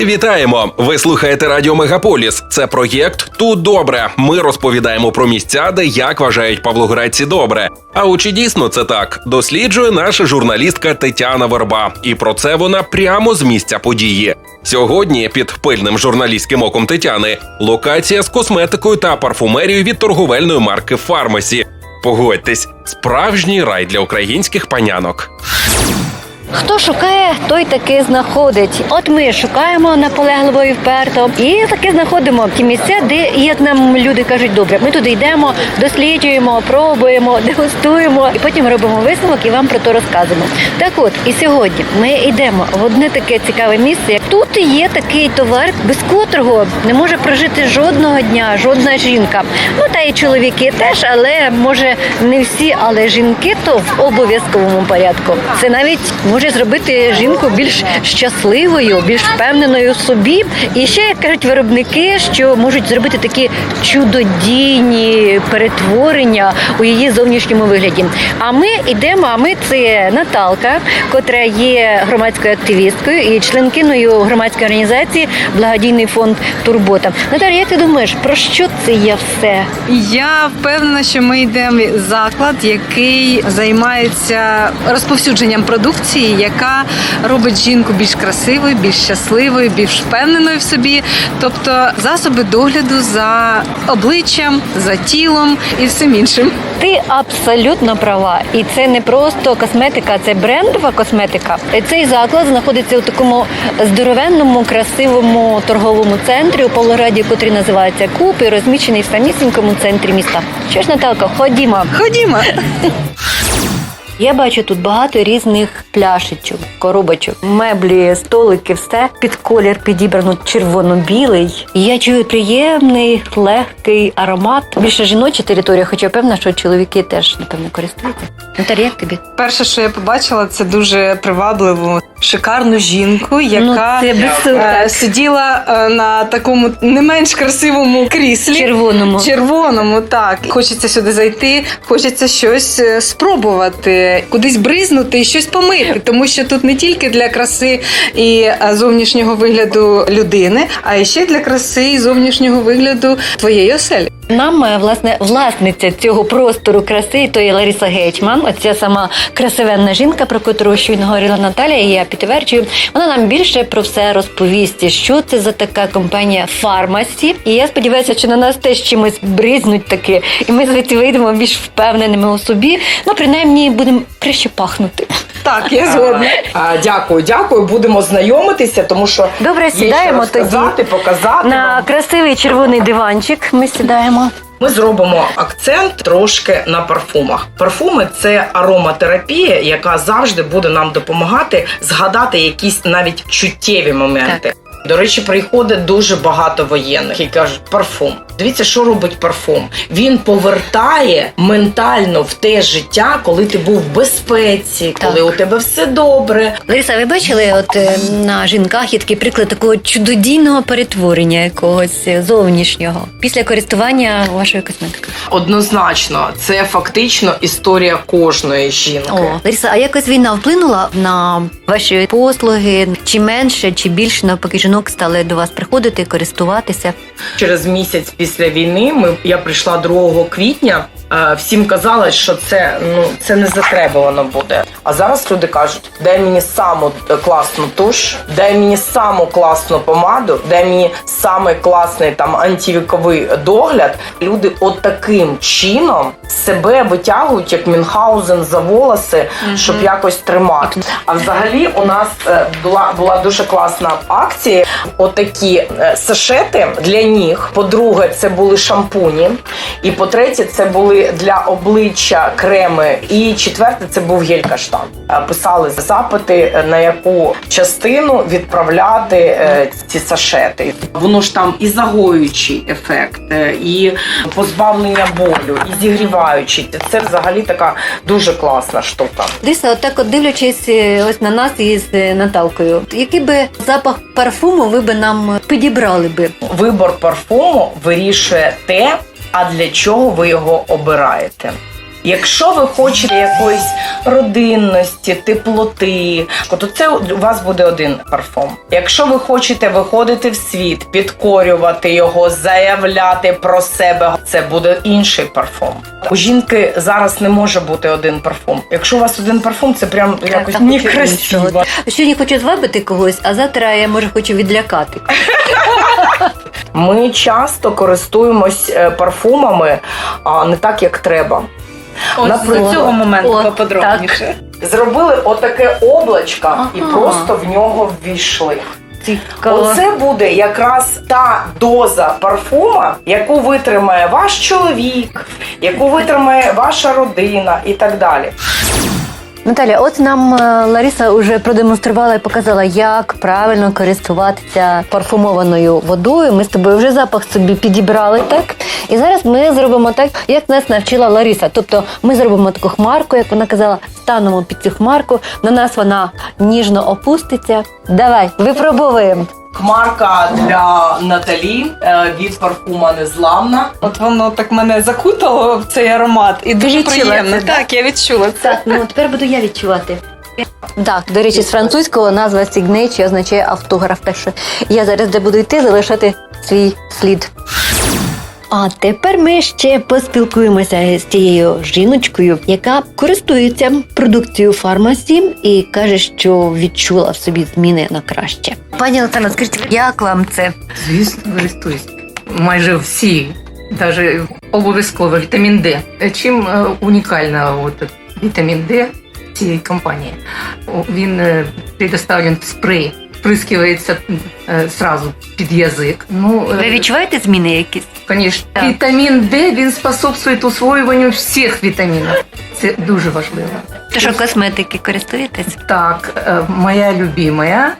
Вітаємо! Ви слухаєте Радіо Мегаполіс. Це проєкт Тут добре. Ми розповідаємо про місця, де як вважають павлоградці добре. А у чи дійсно це так? Досліджує наша журналістка Тетяна Верба. І про це вона прямо з місця події. Сьогодні під пильним журналістським оком Тетяни локація з косметикою та парфумерією від торговельної марки Фармасі. Погодьтесь, справжній рай для українських панянок. Хто шукає, той таки знаходить. От ми шукаємо наполегливо і вперто, і таки знаходимо ті місця, де як нам люди кажуть, добре, ми туди йдемо, досліджуємо, пробуємо, дегустуємо, і потім робимо висновок і вам про то розказуємо. Так от і сьогодні ми йдемо в одне таке цікаве місце. Тут є такий товар, без котрого не може прожити жодного дня, жодна жінка. Ну та й чоловіки теж, але може не всі, але жінки то в обов'язковому порядку. Це навіть може зробити жінку більш щасливою, більш впевненою собі. І ще як кажуть виробники, що можуть зробити такі чудодійні перетворення у її зовнішньому вигляді. А ми йдемо. А ми це Наталка, котра є громадською активісткою і членкиною громадської організації Благодійний фонд Турбота. Наталя, як ти думаєш, про що це є все? Я впевнена, що ми йдемо в заклад, який займається розповсюдженням продукції, яка робить жінку більш красивою, більш щасливою, більш впевненою в собі. Тобто засоби догляду за обличчям, за тілом і всім іншим. Ти абсолютно права, і це не просто косметика, це брендова косметика. Цей заклад знаходиться у такому здоровенному, красивому торговому центрі у Павлограді, котрий називається Куб, і розміщений в самісінькому центрі міста. Що ж, Наталка, ходімо. Ходімо. Я бачу тут багато різних пляшечок, коробочок, меблі, столики, все під колір підібрано червоно-білий. Я чую приємний, легкий аромат. Більше жіноча територія, хоча певна, що чоловіки теж напевно користуються. Наталя, як тобі? Перше, що я побачила, це дуже привабливу, шикарну жінку, яка Ну, це е, сиділа е, на такому не менш красивому кріслі. Червоному. Червоному, так. Хочеться сюди зайти, хочеться щось е, спробувати, кудись бризнути і щось помити. Тому що тут не тільки для краси і е, зовнішнього вигляду людини, а ще для краси і зовнішнього вигляду твоєї оселі. Нам е, власне власниця цього простору краси, то є Лариса Гетьман. Оця сама красивенна жінка, про котру щойно говорила Наталя, і я підтверджую. Вона нам більше про все розповість, що це за така компанія фармасі. І я сподіваюся, що на нас теж чимось бризнуть таки, і ми звідси вийдемо більш впевненими у собі. Ну принаймні будемо краще пахнути. Так, я згодна. А, дякую, дякую. Будемо знайомитися, тому що Добре, є що сідаємо тоді розказати, показати. на вам. красивий червоний диванчик. Ми сідаємо. Ми зробимо акцент трошки на парфумах. Парфуми це ароматерапія, яка завжди буде нам допомагати згадати якісь навіть чуттєві моменти. До речі, приходить дуже багато воєнних і кажуть парфум. Дивіться, що робить парфум. Він повертає ментально в те життя, коли ти був в безпеці, коли Так. у тебе все добре, Лариса, ви бачили, от е, на жінках є такий приклад такого чудодійного перетворення якогось зовнішнього після користування вашою косметикою? Однозначно, це фактично історія кожної жінки. О, Лариса, а якось війна вплинула на ваші послуги? Чи менше, чи більше навпаки жінок стали до вас приходити, користуватися? Через місяць після війни ми я прийшла 2 квітня. Всім казали, що це ну це не затребувано буде. А зараз люди кажуть: дай мені саму е, класну туш, дай мені саму класну помаду, дай мені самий класний там антивіковий догляд. Люди от таким чином себе витягують, як Мюнхгаузен за волоси, щоб якось тримати. А взагалі у нас е, була була дуже класна акція. Отакі е, сашети для ніг. По-друге, це були шампуні. І по-третє, це були для обличчя креми, і четверте це був гель каштан. Е, Писали запити, е, на яку частину відправляти ці сашети. Воно ж там і загоюючий ефект, і позбавлення болю, і зігріваючий. Це взагалі така дуже класна штука. Ліса, отак от дивлячись ось на нас із Наталкою, який би запах парфуму ви би нам підібрали би? Вибор парфуму вирішує те, а для чого ви його обираєте. Якщо ви хочете якоїсь родинності, теплоти, то це у вас буде один парфум. Якщо ви хочете виходити в світ, підкорювати його, заявляти про себе, це буде інший парфум. У жінки зараз не може бути один парфум. Якщо у вас один парфум, це прям якось некрасиво. Сьогодні хочу звабити когось, а завтра я може хочу відлякати. Ми часто користуємось е, парфумами а, не так, як треба. Наприклад. з цього моменту От, поподробніше. Зробили отаке облачко і просто в нього ввійшли. Цікаво. Оце буде якраз та доза парфума, яку витримає ваш чоловік, яку витримає ваша родина і так далі. Наталя, от нам е, Лариса вже продемонструвала і показала, як правильно користуватися парфумованою водою. Ми з тобою вже запах собі підібрали, так? І зараз ми зробимо так, як нас навчила Лариса. Тобто ми зробимо таку хмарку, як вона казала, станемо під цю хмарку, на нас вона ніжно опуститься. Давай, випробовуємо. Хмарка для Наталі е, від парфума незламна. От воно так мене закутало в цей аромат, і дуже приємно. це, так, я відчула це. Так, ну тепер буду я відчувати. Так, до речі, з французького назва signature означає автограф. Так що я зараз де буду йти, залишати свій слід. А тепер ми ще поспілкуємося з тією жіночкою, яка користується продукцією фармасі і каже, що відчула в собі зміни на краще. Пані Олександра, скажіть, як вам це? Звісно, користуюсь. Майже всі, навіть обов'язково вітамін Д. Чим е, унікальна от, вітамін Д цієї компанії? Він е, предоставлен в спрей, вприскивається е, сразу під язик. Ну, е, Ви відчуваєте зміни якісь? Конечно. Вітамін Д він способствує усвоюванню всіх вітамінів. Це дуже важливо. То що косметики користуєтесь? Так, е, моя любимая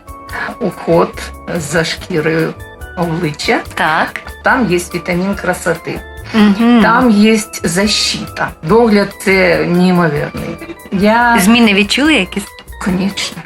уход за шкірою обличчя. Так. Там є вітамін красоти. Угу. Там є защита. Догляд це неймовірний. Я, Зміни відчули якісь? звісно.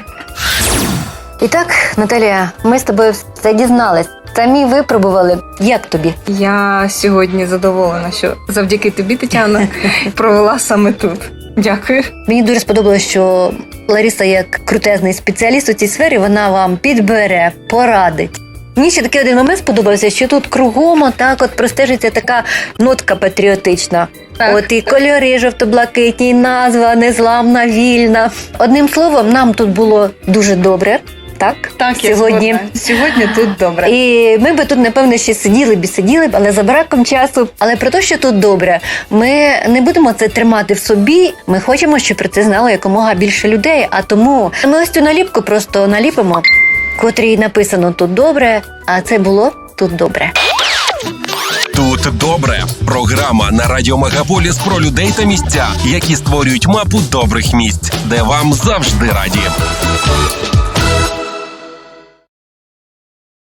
І так, Наталія, ми з тобою все дізнались. Самі випробували. Як тобі? Я сьогодні задоволена, що завдяки тобі, Тетяна, провела саме тут. Дякую. Мені дуже сподобалося, що Лариса, як крутезний спеціаліст у цій сфері, вона вам підбере, порадить. Мені ще такий один момент сподобався, що тут кругом отак от простежиться така нотка патріотична. Так. От і кольори жовто-блакитні, і назва незламна, вільна. Одним словом, нам тут було дуже добре. Так, Так, я сьогодні. згодна. Сьогодні тут добре. І ми би тут, напевно, ще сиділи б і сиділи б, але за браком часу. Але про те, що тут добре, ми не будемо це тримати в собі. Ми хочемо, щоб про це знало якомога більше людей. А тому ми ось цю наліпку просто наліпимо, котрій написано тут добре, а це було тут добре. Тут добре. Програма на радіо Мегаполіс про людей та місця, які створюють мапу добрих місць, де вам завжди раді.